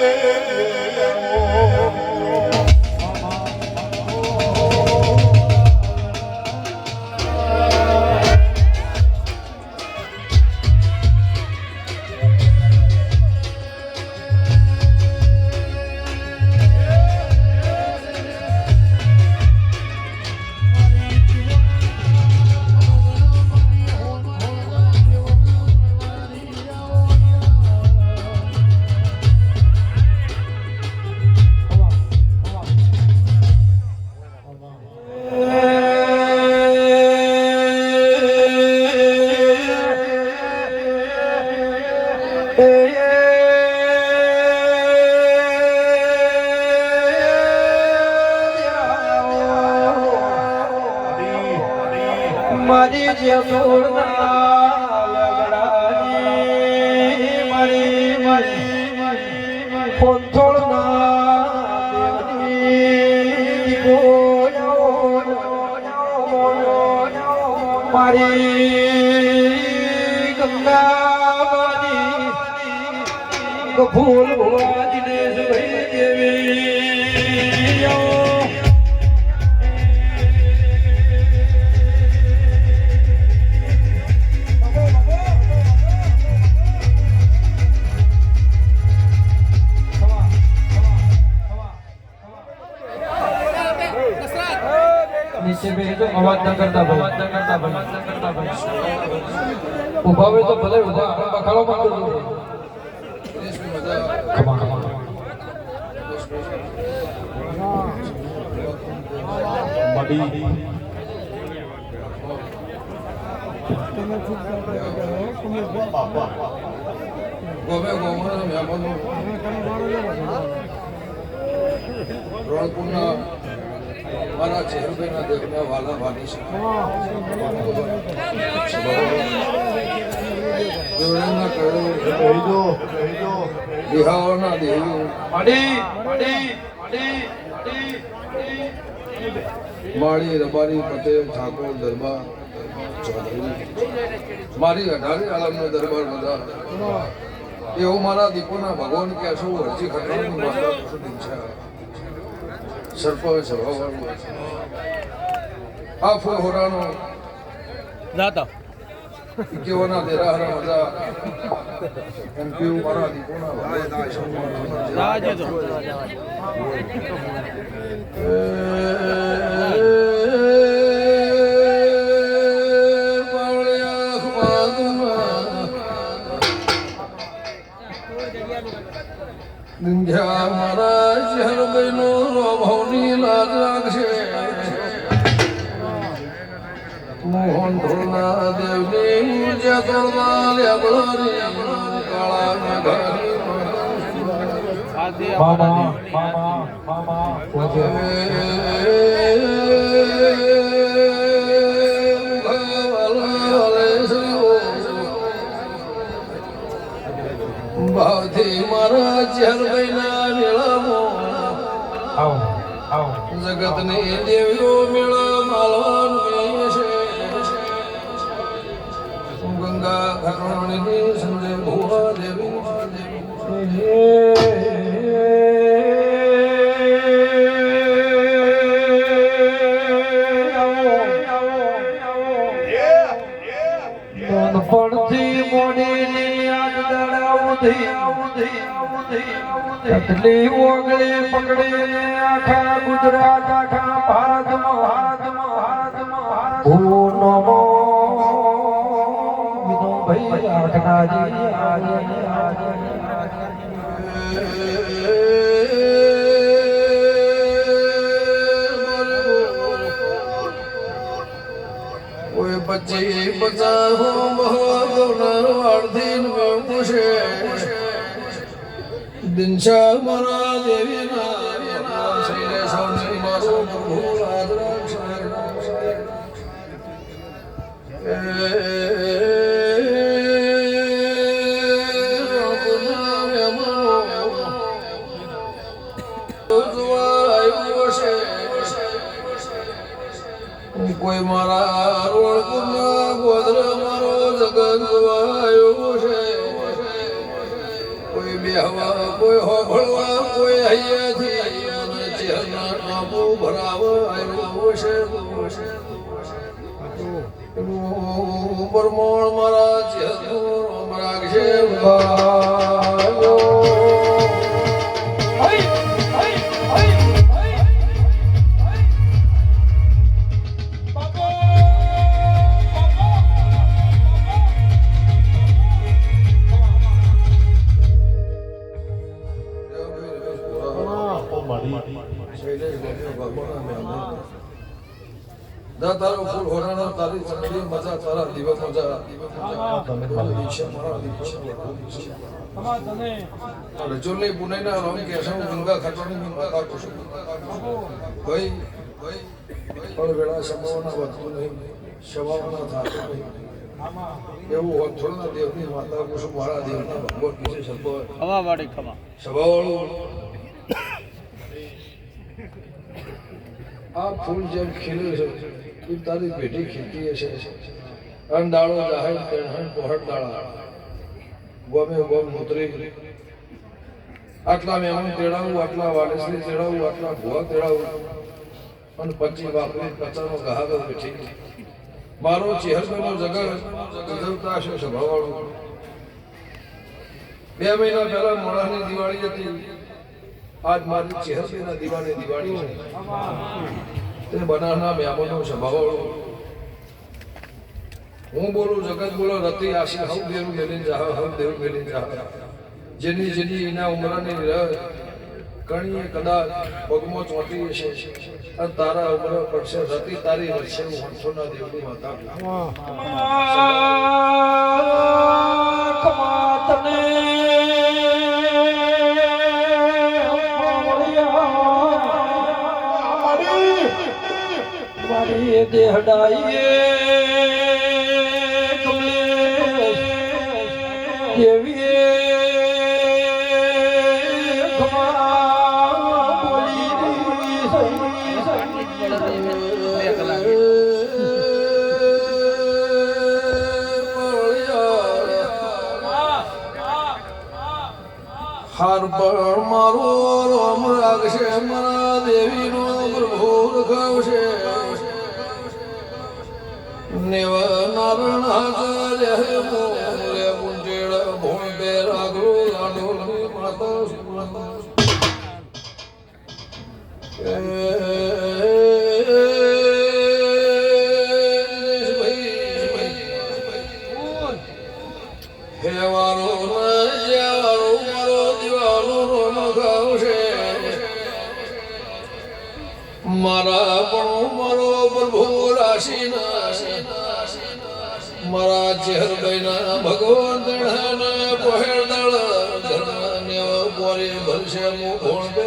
Yeah. મારી જે સોળના લગડાની મારી મારી પોથોળના મારી ગંગાવાની ફૂલ ભુવા દિનેશ ભાઈ દેવી. અવાજ ન કરતા ભાઈ અવાજ ન કરતા ભાઈ ઊભા હોય તો ભલે ઊભા આપણે બખાડો પણ કરજો ખમા ખમા ગમે ગોમાના મહેમાનો રણપુરના મારા ચેહરભાઈના દેવના વાલા વાલી છે. માળી રબારી પટેલ ઠાકોર દરબાર. મારી અઢારે આલમનો દરબાર બધા. એવું મારા દીપોના ભગવાન કે શું હજી માતા પ્રસિદ્ધ છે સરપંચ સભાવાળું આ ફૂલ હોરાનો જાતા કેવાના દેરાહરા બધા એમપી મારા દીપોના રાજે તો. મારા શહેર બહેનો ભાવની લાજ રાખશે મોહન ઢોલના દેવની જ્યાં તોડવા લેબડાની કાળા મેઘાની મામા મામા મામા પહોંચે મારા ચાર આવો આવો જગતની દેવીઓ મેળા માલવાન છે? ગંગા ઘટોણી સંજય ભુવા દેવી પડતી મોડી ની આગ દડાવધી તટલી ઓગળી પકડી આખા ગુજરાત આખા ભારતમાં ભારતમાં ભારતમાં હું નમો. વિનોભાઈ આખનાજી આજે આજે પૂછે દિનશા મારા દેવીના શ્રી રાજ કોઈ મારા રોડ ગોધરા મારો જગત જોવાયો છે. કોઈ બે હવા કોઈ હોભળવા કોઈ હૈયાથી ચહેરના ટાપુ ભરાવ આવ્યો છે પરમોણ મારા ચહેરો રામ રાખશે દા તારો ફૂલ હોરાનો તારી સંધી મજા તારા દીવ મજા. દીક્ષા મારા દીક્ષા રજોલી પુનેના રોમ કેશવ ગંગા ખટોની ગંગા કાપુ છું કોઈ પણ વેળા સંભાવના વધતું નહીં સંભાવના થતું નહીં. એવું હોત થોડા દેવની માતા કુસુમ મારા દેવના ભગવત વિશે સંભાવ. ખમા વાળી ખમા. સ્વભાવવાળું આ ફૂલ જેમ ખીલે છે. એ તારી પેઢી ખીલતી હશે. અનદાળો જાહેર તેણ પહોળ દાળા ગોમે ગોમ નોતરી આટલા મહેમાન તેડાવું, આટલા વાલેસરી તેડાવું, આટલા ભૂવા તેડાવું. અને પચી વાપરી પચાનો ગહાગર બેઠી મારો ચેહરનો જગત ઉજવતા હશે સ્વભાવવાળું બે મહિના પહેલા મોડાની દિવાળી હતી. આજ મારી ચેહરસીના દિવાળી દિવાળી છે. તે બનારના મહેમાનો સ્વભાવવાળો હું બોલું, જગત બોલો, રતિ આશી, હવ દેવું મેલી જાહ, હવ દેવું મેલી જાહ. જેની જેની એના ઉમરાની રહ કણીએ કદાચ પગમાં ચોંટી હશે. અને તારા ઉમર પડશે, રતિ તારી હશે હું હંસોના દેવની માતા. દેહડાઈએ દેવીએ હાર પણ મારો રોમ રાખશે મારા દેવીનો પ્રભુ રખાવશે. મારા પણ મારો પ્રભુ હસીન મારા ચહેર બૈના ભગવાન દળન પહેર દળ ધર્મને પોરે ભરશે મુ ભોણ